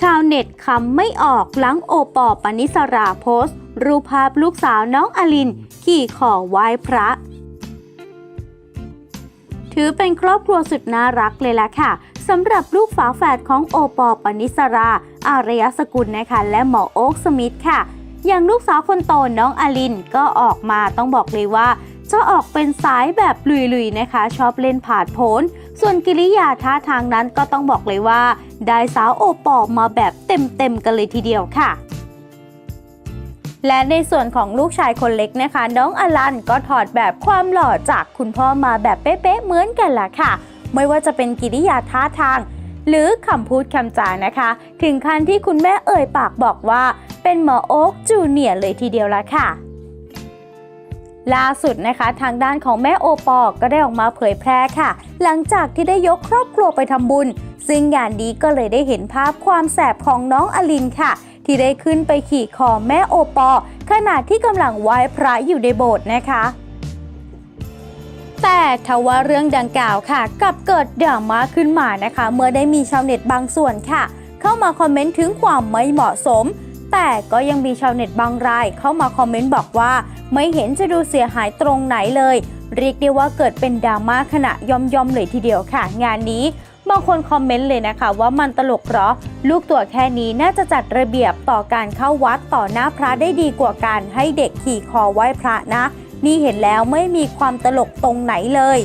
ชาวเน็ตคำไม่ออกหลังโอปอปนิสราโพสต์ รูปภาพลูกสาวน้องอลิน ขี่ขอไหว้พระ ถือเป็นครอบครัวสุดน่ารักเลยล่ะค่ะสำหรับลูกฝาแฝดของโอปอปนิสรา อารยสกุลนะคะ และหมอโอ๊กสมิธค่ะ อย่างลูกสาวคนโตน้องอลินก็ออกมาต้องบอกเลยว่า จะออกเป็นสายแบบลุยๆนะคะ ชอบเล่นผาดโผนส่วนกิริยาท่าทางนั้นก็ต้องบอกเลยว่า ได้สาวโอปอมาแบบเต็มๆกันเลยทีเดียวค่ะและในส่วนของลูกชายคนเล็กนะคะ น้องอลันก็ถอดแบบความหล่อจากคุณพ่อมาแบบเป๊ะๆเหมือนกันล่ะค่ะ ไม่ว่าจะเป็นกิริยาท่าทาง หรือคำพูดคำจานะคะ ถึงขั้นที่คุณแม่เอ่ยปากบอกว่า เป็นหมอโอ๊กจูเนียร์เลยทีเดียวละค่ะ ล่าสุดนะคะทางด้านของแม่โอปอลก็ได้ออกมาเผยแพร่ค่ะ หลังจากที่ได้ยกครอบครัวไปทำบุญ ซึ่งงานนี้ก็เลยได้เห็นภาพความแสบของน้องอลินค่ะ ที่ได้ขึ้นไปขี่คอแม่โอปอ ขณะที่กำลังไหว้พระอยู่ในโบสถ์นะคะแต่ทว่าเรื่องดังกล่าวค่ะกลับเกิดดราม่าขึ้นมานะคะ เมื่อได้มีชาวเน็ตบางส่วนค่ะ เข้ามาคอมเมนต์ถึงความไม่เหมาะสม แต่ก็ยังมีชาวเน็ตบางรายเข้ามาคอมเมนต์บอกว่า ไม่เห็นจะดูเสียหายตรงไหนเลย เรียกได้ว่าเกิดเป็นดราม่าขณะย่อมเลยทีเดียวค่ะ งานนี้บางคนคอมเมนต์เลยนะคะ ว่ามันตลกเหรอ ลูกตัวแค่นี้น่าจะจัดระเบียบต่อการเข้าวัดต่อหน้าพระได้ดีกว่าการให้เด็กขี่คอไหว้พระนะ นี่เห็นแล้วไม่มีความตลกตรงไหนเลย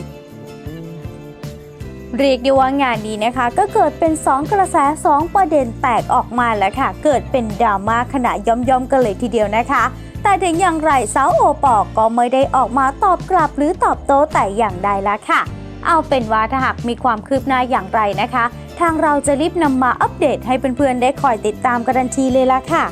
เรียกได้ว่างานนี้นะคะ ก็เกิดเป็น 2 กระแส 2 ประเด็นแตกออกมาแล้วค่ะ เกิดเป็นดราม่าขณะย่อมๆกันเลยทีเดียวนะคะ แต่ถึงอย่างไรสาวโอปอลก็ไม่ได้ออกมาตอบกลับหรือตอบโต้แต่อย่างใดละค่ะ เอาเป็นว่าถ้าหากมีความคืบหน้าอย่างไรนะคะ ทางเราจะรีบนำมาอัปเดตให้เพื่อนๆได้คอยติดตามกันทันทีเลยละค่ะ